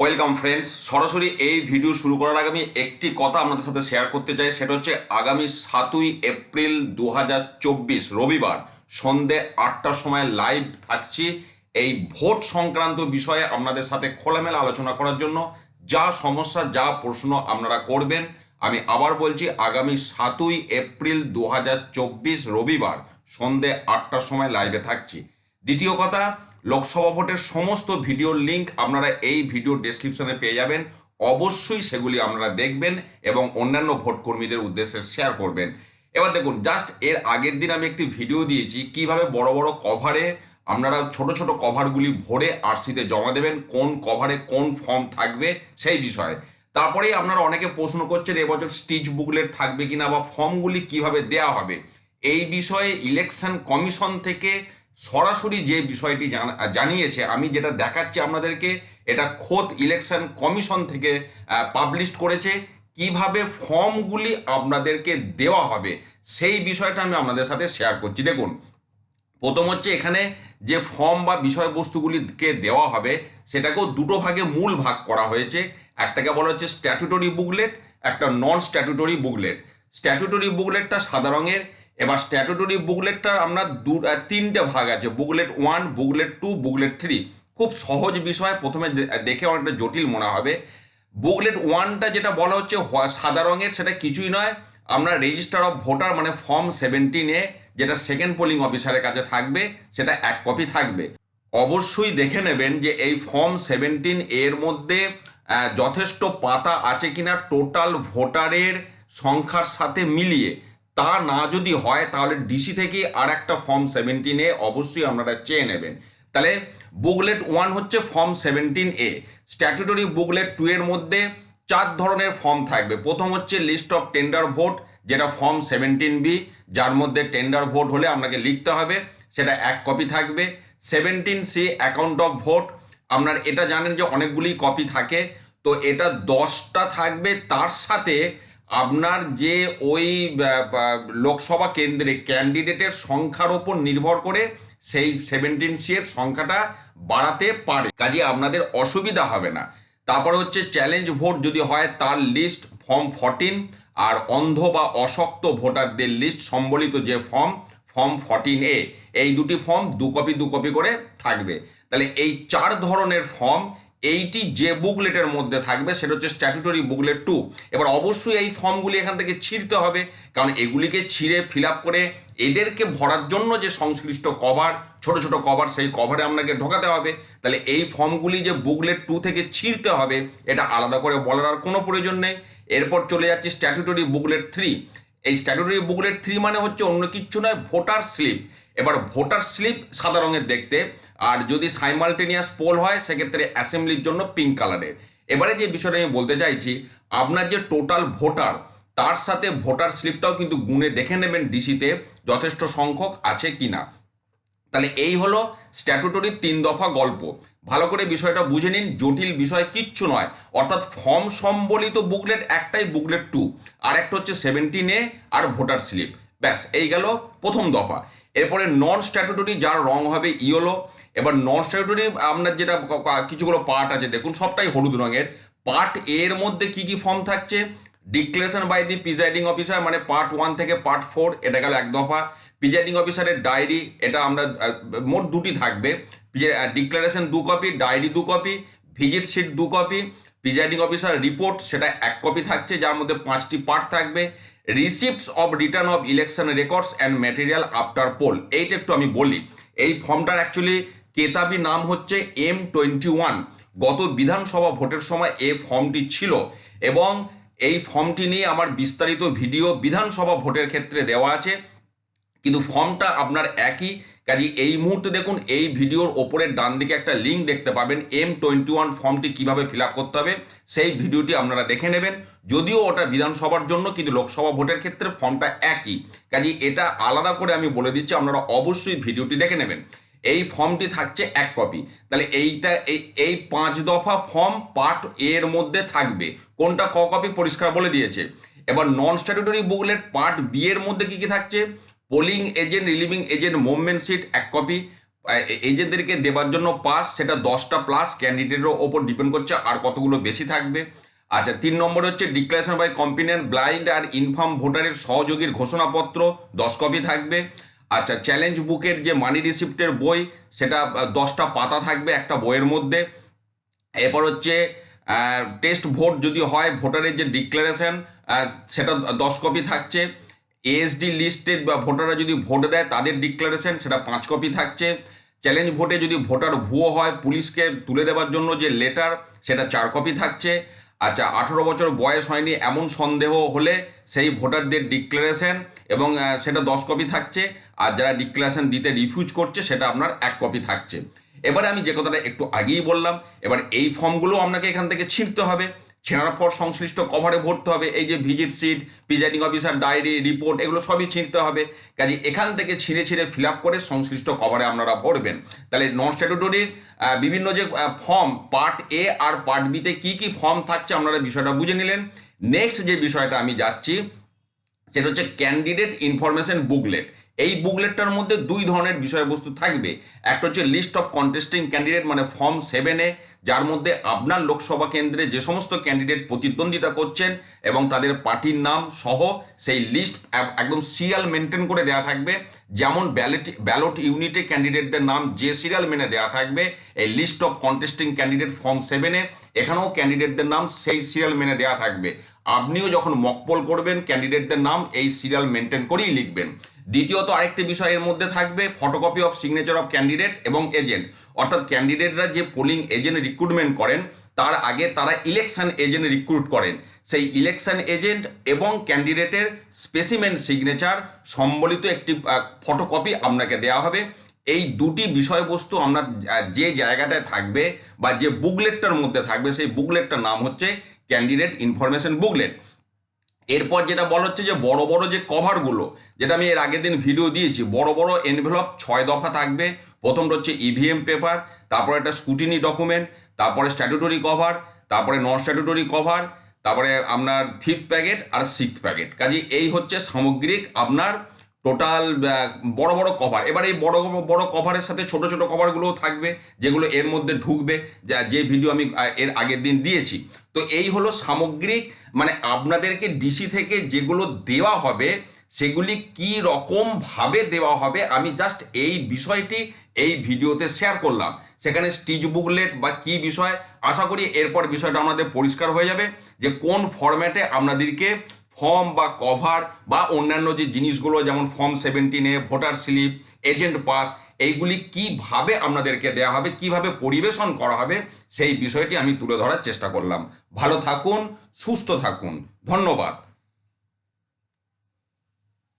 Welcome friends সরাসরি এই video শুরু করার আগে আমি একটি কথা আপনাদের সাথে শেয়ার করতে চাই। সেটা হচ্ছে আগামী সাতই এপ্রিল দু হাজার চব্বিশ, রবিবার সন্ধে আটটার সময় লাইভ থাকছি এই ভোট সংক্রান্ত বিষয়ে আপনাদের সাথে খোলামেলা আলোচনা করার জন্য। যা সমস্যা, যা প্রশ্ন আপনারা করবেন, আমি আবার বলছি আগামী সাতই এপ্রিল দু হাজার চব্বিশ, রবিবার সন্ধে আটটার সময় লাইভে থাকছি। দ্বিতীয় কথা লোকসভা ভোটের সমস্ত ভিডিওর লিঙ্ক আপনারা এই ভিডিও ডেসক্রিপশনে পেয়ে যাবেন। অবশ্যই সেগুলি আপনারা দেখবেন এবং অন্যান্য ভোট কর্মীদের উদ্দেশ্যে শেয়ার করবেন। এবার দেখুন জাস্ট এর আগের দিন আমি একটি ভিডিও দিয়েছি, কীভাবে বড় বড় কভারে আপনারা ছোট ছোট কভারগুলি ভরে আরসিতে জমা দেবেন, কোন কভারে কোন ফর্ম থাকবে সেই বিষয়ে। তারপরেই আপনারা অনেকে প্রশ্ন করছেন এবছর স্টিচ বুকলেট থাকবে কিনা বা ফর্মগুলি কীভাবে দেয়া হবে? এই বিষয়ে ইলেকশন কমিশন থেকে সরাসরি যে বিষয়টি জানা- জানিয়েছে, আমি যেটা দেখাচ্ছি আপনাদেরকে, এটা খোদ ইলেকশন কমিশন থেকে পাবলিশ করেছে। কীভাবে ফর্মগুলি আপনাদেরকে দেওয়া হবে, সেই বিষয়টা আমি আপনাদের সাথে শেয়ার করছি। দেখুন, প্রথম হচ্ছে এখানে যে ফর্ম বা বিষয়বস্তুগুলিকে দেওয়া হবে, সেটাকেও দুটো ভাগে মূল ভাগ করা হয়েছে। একটাকে বলা হচ্ছে স্ট্যাটুটরি বুকলেট একটা নন স্ট্যাটুটরি বুকলেট স্ট্যাটুটরি বুকলেটটা সাদা রঙের এবার স্ট্যাটুটরি বুকলেটটার আমরা দু তিনটে ভাগ আছে booklet one booklet two booklet three খুব সহজ বিষয়, প্রথমে দেখে অনেকটা জটিল মনে হবে। বুকলেট ওয়ানটা যেটা বলা হচ্ছে সাদা রঙের, সেটা কিছুই নয়। আমরা রেজিস্টার অফ ভোটার মানে ফর্ম সেভেন্টিনে যেটা সেকেন্ড পোলিং অফিসারের কাছে থাকবে, সেটা এক কপি থাকবে। অবশ্যই দেখে নেবেন যে এই ফর্ম সেভেন্টিন এর মধ্যে যথেষ্ট পাতা আছে কিনা টোটাল ভোটারের সংখ্যার সাথে মিলিয়ে। তা না যদি হয়, তাহলে ডিসি থেকে আর একটা ফর্ম সেভেন্টিনে অবশ্যই আপনারা চেয়ে নেবেন। তাহলে বুকলেট ওয়ান হচ্ছে form seventeen A statutory booklet two এর মধ্যে চার ধরনের ফর্ম থাকবে। প্রথম হচ্ছে লিস্ট অফ টেন্ডার ভোট যেটা ফর্ম সেভেন্টিন বি যার মধ্যে টেন্ডার ভোট হলে আপনাকে লিখতে হবে, সেটা এক কপি থাকবে। Seventeen C account of vote আপনার এটা জানেন যে অনেকগুলি কপি থাকে, তো এটা দশটা থাকবে, তার সাথে আপনার যে ওই লোকসভা কেন্দ্রে ক্যান্ডিডেটের সংখ্যার ওপর নির্ভর করে সেই সেভেন্টিন সি এর সংখ্যাটা বাড়াতে পারে। কাজে আপনাদের অসুবিধা হবে না। তারপরে হচ্ছে চ্যালেঞ্জ ভোট যদি হয়, তার লিস্ট ফর্ম ফর্টিন আর অন্ধ বা অশক্ত ভোটারদের লিস্ট সম্বলিত যে ফর্ম ফর্ম ফর্টিন এ এই দুটি ফর্ম দু কপি দু কপি করে থাকবে। তাহলে এই চার ধরনের ফর্ম এইটি যে বুকলেটের মধ্যে থাকবে, সেটা হচ্ছে স্ট্যাটুটরি বুকলেট টু এবার অবশ্যই এই ফর্মগুলি এখান থেকে ছিঁড়তে হবে, কারণ এগুলিকে ছিঁড়ে ফিল করে এদেরকে ভরার জন্য যে সংশ্লিষ্ট কভার ছোট ছোট কভার সেই কভারে আপনাকে ঢোকাতে হবে। তাহলে এই ফর্মগুলি যে বুকলেট টু থেকে ছিঁড়তে হবে, এটা আলাদা করে বলার আর কোনো প্রয়োজন নেই। এরপর চলে যাচ্ছে স্ট্যাটুটরি বুকলেট থ্রি এই স্ট্যাটুটরি বুকলেট থ্রি মানে হচ্ছে অন্য কিচ্ছু নয়, ভোটার স্লিপ। এবার ভোটার স্লিপ সাদা রঙের দেখতে। আর যদি সাইমালটেনিয়াস পোল হয়, সেক্ষেত্রে অ্যাসেম্বলির জন্য পিঙ্ক কালারের এবারে যে বিষয়টা আমি বলতে চাইছি, আপনার যে টোটাল ভোটার তার সাথে ভোটার স্লিপটাও কিন্তু গুণে দেখে নেবেন ডিসিতে যথেষ্ট সংখ্যক আছে কি না তাহলে এই হলো স্ট্যাটুটরির তিন দফা গল্প। ভালো করে বিষয়টা বুঝে নিন, জটিল বিষয় কিচ্ছু নয়। অর্থাৎ ফর্ম সম্বলিত বুকলেট একটাই বুকলেট টু আর একটা হচ্ছে সেভেন্টিন এ, আর ভোটার স্লিপ ব্যাস, এই গেল প্রথম দফা। এরপরে নন স্ট্যাটুটরি যার রং হবে ইয়েলো এবার নন স্ট্যাটুটরি আপনার যেটা কিছুগুলো পার্ট আছে, দেখুন, সবটাই হলুদ রঙের। পার্ট এর মধ্যে কি কি ফর্ম থাকছে? Declaration by the presiding officer মানে পার্ট ওয়ান থেকে পার্ট ফোর এটা গেল এক দফা। প্রিজাইডিং অফিসারের ডায়েরি এটা আমরা মোট দুটি থাকবে। ডিক্লারেশন দু কপি ডায়েরি দু কপি ভিজিট শিট দু কপি প্রিজাইডিং অফিসার রিপোর্ট সেটা এক কপি থাকছে, যার মধ্যে পাঁচটি পার্ট থাকবে। Receipts of return of election records and material after poll এইটা একটু আমি বলি। এই ফর্মটার অ্যাকচুয়ালি কেতাবি নাম হচ্ছে এম টোয়েন্টি ওয়ান। গত বিধানসভা ভোটের সময় এই ফর্মটি ছিল এবং এই ফর্মটি নিয়ে আমার বিস্তারিত ভিডিও বিধানসভা ভোটের ক্ষেত্রে দেওয়া আছে। কিন্তু ফর্মটা আপনার একই, কাজে এই মুহূর্তে দেখুন, এই ভিডিওর ওপরের ডান দিকে একটা লিঙ্ক দেখতে পাবেন, এম টোয়েন্টি ওয়ান ফর্মটি কীভাবে ফিল করতে হবে, সেই ভিডিওটি আপনারা দেখে নেবেন। যদিও ওটা বিধানসভার জন্য, কিন্তু লোকসভা ভোটের ক্ষেত্রে ফর্মটা একই। কাজে এটা আলাদা করে আমি বলে দিচ্ছি, আপনারা অবশ্যই ভিডিওটি দেখে নেবেন। এই ফর্মটি থাকছে এক কপি তাহলে এইটা, এই এই পাঁচ দফা ফর্ম পার্ট এর মধ্যে থাকবে। কোনটা ক কপি পরিষ্কার বলে দিয়েছে। এবার non statutory booklet part B এর মধ্যে কি কি থাকছে? Polling agent relieving agent movement sheet এক কপি এজেন্টদেরকে দেবার জন্য পাস সেটা দশটা প্লাস ক্যান্ডিডেটের ওপর ডিপেন্ড করছে আর কতগুলো বেশি থাকবে। আচ্ছা তিন নম্বর হচ্ছে ডিক্লারেশন বাই কম্পিনেন্ট ব্লাইন্ড আর ইনফর্ম ভোটারের সহযোগীর ঘোষণাপত্র, দশ কপি থাকবে। আচ্ছা চ্যালেঞ্জ বুকের যে মানি রিসিপ্টের বই, সেটা দশটা পাতা থাকবে একটা বইয়ের মধ্যে। এরপর হচ্ছে টেস্ট ভোট যদি হয়, ভোটারের যে ডিক্লারেশন সেটা দশ কপি থাকছে। এএসডি লিস্টেড বা ভোটাররা যদি ভোট দেয়, তাদের ডিক্লারেশন সেটা পাঁচ কপি থাকছে। চ্যালেঞ্জ ভোটে যদি ভোটার ভুয়ো হয়, পুলিশকে তুলে দেওয়ার জন্য যে লেটার সেটা চার কপি থাকছে। আচ্ছা আঠেরো বছর বয়স হয়নি, এমন সন্দেহ হলে সেই ভোটারদের ডিক্লারেশন এবং সেটা দশ কপি থাকছে। আর যারা ডিক্লারেশন দিতে রিফিউজ করছে, সেটা আপনার এক কপি থাকছে। এবারে আমি যে কথাটা একটু আগেই বললাম, এবার এই ফর্মগুলো আপনাকে এখান থেকে ছিঁড়তে হবে। ছেঁড়ার পর সংশ্লিষ্ট কভারে ভরতে হবে। এই যে visit sheet presiding officer diary report এগুলো সবই ছিঁড়তে হবে। কাজে এখান থেকে ছিঁড়ে ছিঁড়ে ফিল করে সংশ্লিষ্ট কভারে আপনারা ভরবেন। তাহলে নন স্ট্যাটুটরির বিভিন্ন যে ফর্ম পার্ট এ আর পার্ট বিতে কি কি ফর্ম থাকছে আপনারা বিষয়টা বুঝে নিলেন। নেক্সট যে বিষয়টা আমি যাচ্ছি, সেটা হচ্ছে ক্যান্ডিডেট ইনফরমেশন বুকলেট এই বুকলেটটার মধ্যে দুই ধরনের বিষয়বস্তু থাকবে। একটা হচ্ছে লিস্ট অফ কন্টেস্টিং ক্যান্ডিডেট মানে ফর্ম সেভেনে যার মধ্যে আপনার লোকসভা কেন্দ্রে যে সমস্ত ক্যান্ডিডেট প্রতিদ্বন্দ্বিতা করছেন এবং তাদের পার্টির নাম সহ সেই লিস্ট একদম সিরিয়াল মেনটেন করে দেওয়া থাকবে। যেমন ব্যালট ব্যালট ইউনিটে ক্যান্ডিডেটদের নাম যে সিরিয়াল মেনে দেওয়া থাকবে, এই list of contesting candidate form সেভেনে এখানেও ক্যান্ডিডেটদের নাম সেই সিরিয়াল মেনে দেওয়া থাকবে। আপনিও যখন মকপল করবেন ক্যান্ডিডেটদের নাম এই সিরিয়াল মেনটেন করেই লিখবেন। দ্বিতীয়ত আরেকটি বিষয় এর মধ্যে থাকবে photocopy of signature of candidate এবং এজেন্ট অর্থাৎ ক্যান্ডিডেটরা যে পোলিং এজেন্ট রিক্রুটমেন্ট করেন, তার আগে তারা ইলেকশন এজেন্ট রিক্রুট করেন। সেই ইলেকশন এজেন্ট এবং ক্যান্ডিডেটের স্পেসিমেন সিগনেচার সম্বলিত একটি ফটোকপি আপনাকে দেওয়া হবে। এই দুটি বিষয়বস্তু আমরা যে জায়গাটায় থাকবে বা যে বুকলেটটার মধ্যে থাকবে, সেই বুকলেটটার নাম হচ্ছে ক্যান্ডিডেট ইনফরমেশন বুকলেট এরপর যেটা বলা হচ্ছে যে বড় বড় যে কভারগুলো যেটা আমি এর আগের দিন ভিডিও দিয়েছি, বড় বড় এনভেলপ ছয় দফা থাকবে। প্রথমটা হচ্ছে ইভিএম পেপার তারপরে একটা স্কুটিনি ডকুমেন্ট তারপরে স্ট্যাটুটরি কভার তারপরে নন স্ট্যাটুটরি কভার তারপরে আপনার ফিফথ প্যাকেট আর সিক্স প্যাকেট কাজে এই হচ্ছে সামগ্রিক আপনার টোটাল বড় বড় কভার এবার এই বড় বড় কভারের সাথে ছোট ছোট কভারগুলোও থাকবে, যেগুলো এর মধ্যে ঢুকবে, যা যে ভিডিও আমি এর আগের দিন দিয়েছি। তো এই হলো সামগ্রিক মানে আপনাদেরকে ডিসি থেকে যেগুলো দেওয়া হবে, সেগুলি কি রকম ভাবে দেওয়া হবে, আমি জাস্ট এই বিষয়টি এই ভিডিওতে শেয়ার করলাম। সেখানে স্টিচ বুকলেট বা কি বিষয়, আশা করি এরপর বিষয়টা আমাদের পরিষ্কার হয়ে যাবে, যে কোন ফরম্যাটে আপনাদেরকে ফর্ম বা কভার বা অন্যান্য যে জিনিসগুলো, যেমন ফর্ম সেভেন্টিনে ভোটার স্লিপ এজেন্ট পাস এইগুলি কীভাবে আপনাদেরকে দেয়া হবে, কীভাবে পরিবেশন করা হবে, সেই বিষয়টি আমি তুলে ধরার চেষ্টা করলাম। ভালো থাকুন, সুস্থ থাকুন। ধন্যবাদ।